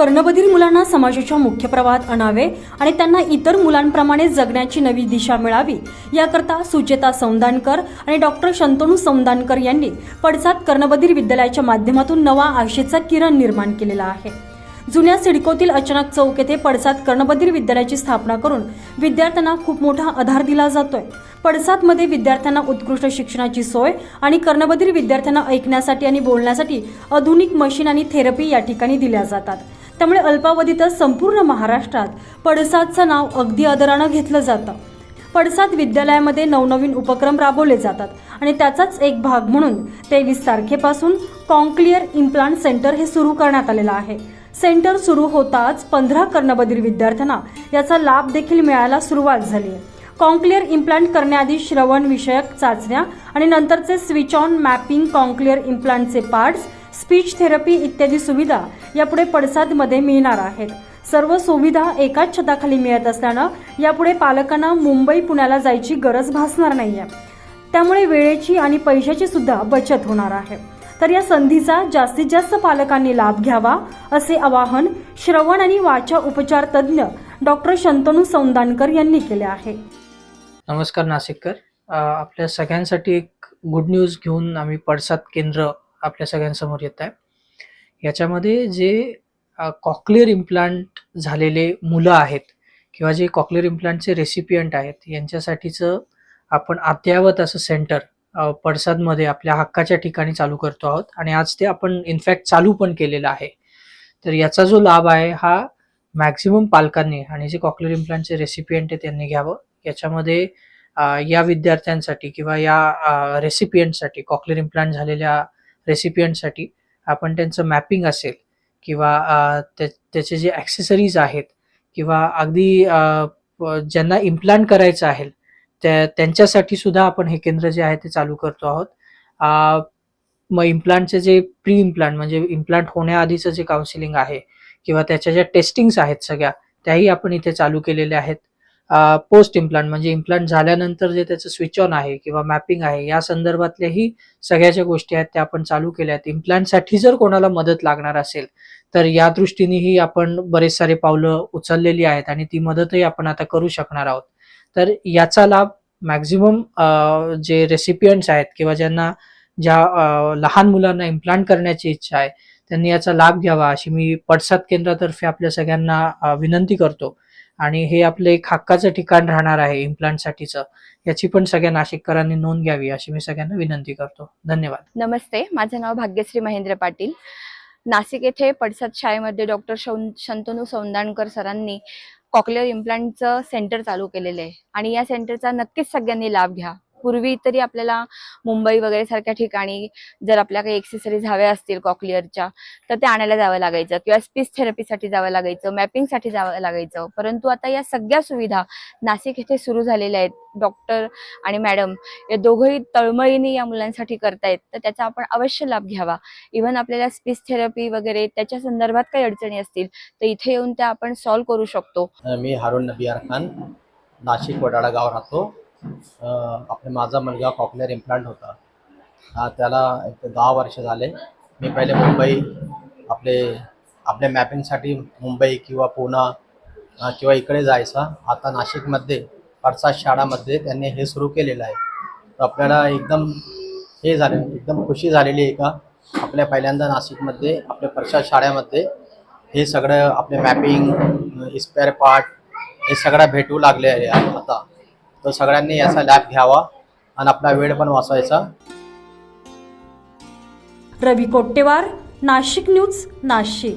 कर्णबधीर मुलांना समाजाच्या मुख्य प्रवाहात आणावे आणि त्यांना इतर मुलांप्रमाणे जगण्याची नवी दिशा मिळावी. याकरता सुचेता सौंदाणकर आणि डॉक्टर शंतनू सौंदाणकर यांनी पडसाद कर्णबधीर विद्यालयाच्या माध्यमातून नवा आशेचा किरण निर्माण केलेला आहे. जुन्या सिडकोतील अचानक चौक येथे पडसाद कर्णबधीर विद्यालयाची स्थापना करून विद्यार्थ्यांना खूप मोठा आधार दिला जातोय. पडसादमध्ये विद्यार्थ्यांना उत्कृष्ट शिक्षणाची सोय आणि कर्णबधीर विद्यार्थ्यांना ऐकण्यासाठी आणि बोलण्यासाठी आधुनिक मशीन आणि थेरपी या ठिकाणी दिल्या जातात. त्यामुळे अल्पावधीतच संपूर्ण महाराष्ट्रात पडसादचं नाव अगदी आदरानं घेतलं जातं. पडसाद विद्यालयामध्ये नवनवीन उपक्रम राबवले जातात आणि त्याचाच एक भाग म्हणून तेवीस तारखेपासून कॉन्क्लिअर इम्प्लांट सेंटर हे सुरू करण्यात आलेलं आहे. सेंटर सुरू होताच पंधरा कर्णबधीर विद्यार्थ्यांना याचा लाभ देखील मिळायला सुरुवात झाली आहे. कॉन्क्लिअर इम्प्लांट करण्याआधी श्रवण विषयक चाचण्या आणि नंतरचे स्विच ऑन मॅपिंग कॉन्क्लिअर इम्प्लांटचे पार्ट्स स्पीच थेरपी इत्यादी सुविधा यापुढे पडसादमध्ये मिळणार आहेत. सर्व सुविधा एकाच छताखाली मिळत असल्यानं यापुढे पालकांना मुंबई पुण्याला जायची गरज भासणार नाहीये. त्यामुळे वेळेची आणि पैशाची सुद्धा बचत होणार आहे. तर या संधीचा जास्तीत जास्त पालकांनी लाभ घ्यावा असे आवाहन श्रवण आणि वाचा उपचार तज्ज्ञ डॉक्टर शंतनू सौंदानकर यांनी केले आहे. नमस्कार नाशिककर. आपल्या सगळ्यांसाठी एक गुड न्यूज घेऊन आम्ही पडसाद केंद्र आपल्या सगळ्यांसमोर येत आहे. याच्यामध्ये जे कॉक्लिअर इम्प्लांट झालेले मुलं आहेत किंवा जे कॉक्लिअर इम्प्लांटचे रेसिपियंट आहेत यांच्यासाठीचं आपण अद्ययावत असं सेंटर अ, पडसादमध्ये आपल्या हक्काच्या ठिकाणी चालू करतो आहोत. आणि आज ते आपण इनफॅक्ट चालू पण केलेलं आहे. तर याचा जो लाभ आहे हा मॅक्झिमम पालकांनी आणि जे कॉक्लिअर इम्प्लांटचे रेसिपियंट आहे त्यांनी घ्यावं. याच्यामध्ये या विद्यार्थ्यांसाठी किंवा या रेसिपियंटसाठी कॉक्लिअर इम्प्लांट झालेल्या रेसिपियंटसाठी आपण त्यांचं मॅपिंग असेल किंवा त्या- त्याचे जे ॲक्सेसरीज आहेत किंवा अगदी ज्यांना इम्प्लांट करायचं आहे त्या त्यांच्यासाठी सुद्धा आपण हे केंद्र जे आहे ते चालू करतो आहोत. मग इम्प्लांटचे जे प्री इम्प्लांट म्हणजे इम्प्लांट होण्याआधीचं जे काउन्सिलिंग आहे किंवा त्याच्या ज्या टेस्टिंग्स आहेत सगळ्या त्याही आपण इथे चालू केलेल्या आहेत. पोस्ट इम्प्लांट म्हणजे इम्प्लांट झाल्यानंतर जे त्याचं स्विच ऑन आहे किंवा मॅपिंग आहे या संदर्भातल्याही सगळ्या ज्या गोष्टी आहेत त्या आपण चालू केल्या आहेत. इम्प्लांटसाठी जर कोणाला मदत लागणार असेल तर या दृष्टीनेही आपण बरेच सारे पावलं उचललेली आहेत आणि ती मदतही आपण आता करू शकणार आहोत. तर याचा लाभ मॅक्झिमम जे रेसिपियंट्स आहेत किंवा ज्यांना ज्या लहान मुलांना इम्प्लांट करण्याची इच्छा आहे त्यांनी याचा लाभ घ्यावा अशी मी पडसाद केंद्रातर्फे आपल्या सगळ्यांना विनंती करतो. आणि हे आपलं एक हक्काचं ठिकाण राहणार आहे इम्प्लांटसाठीचं. याची पण सगळ्या नाशिककरांनी नोंद घ्यावी अशी मी सगळ्यांना विनंती करतो. धन्यवाद. नमस्ते. माझं नाव भाग्यश्री महेंद्र पाटील. नाशिक येथे पडसाद शाळेमध्ये डॉक्टर शौन शंतनू सौंदाणकर सरांनी कॉक्लिअर इम्प्लांटचं सेंटर चालू केलेलं आहे. आणि या सेंटरचा नक्कीच सगळ्यांनी लाभ घ्या. पूर्वी तरी आपल्याला मुंबई वगैरे सारख्या ठिकाणी जर आपल्या काही एक्सेसरीज हव्या असतील कॉक्लिअरच्या तर ते आणायला जावं लागायचं. किंवा स्पीच थेरपीसाठी जावं लागायचं मॅपिंगसाठी जावं लागायचं. परंतु आता या सगळ्या सुविधा नाशिक येथे सुरू झालेल्या आहेत. डॉक्टर आणि मॅडम या दोघंही तळमळीने या मुलांसाठी करतायत. तर त्याचा आपण अवश्य लाभ घ्यावा. इव्हन आपल्याला स्पीच थेरपी वगैरे त्याच्या संदर्भात काही अडचणी असतील तर इथे येऊन त्या आपण सॉल्व्ह करू शकतो. मी हारून नबियार खान नाशिक वडाळा गाव राहतो. आपले माझा मुलगा कॉक्लिअर इम्प्लांट होता. त्याला एक दहा वर्ष झाले. मी पहिले मुंबई आपले आपल्या मॅपिंगसाठी मुंबई किंवा पुणा किंवा इकडे जायचा. आता नाशिकमध्ये परसाद शाळामध्ये त्यांनी हे सुरू केलेलं आहे. तर आपल्याला एकदम हे झाले एकदम खुशी झालेली आहे का? आपल्या पहिल्यांदा नाशिकमध्ये आपल्या परसाद शाळेमध्ये हे सगळं आपले मॅपिंग स्पेअर पार्ट हे सगळं भेटू लागले आहे आता. तर सगळ्यांनी याचा लाभ घ्यावा आणि आपला वेळ पण वाचवायचा. रवी कोट्टेवार नाशिक न्यूज नाशिक.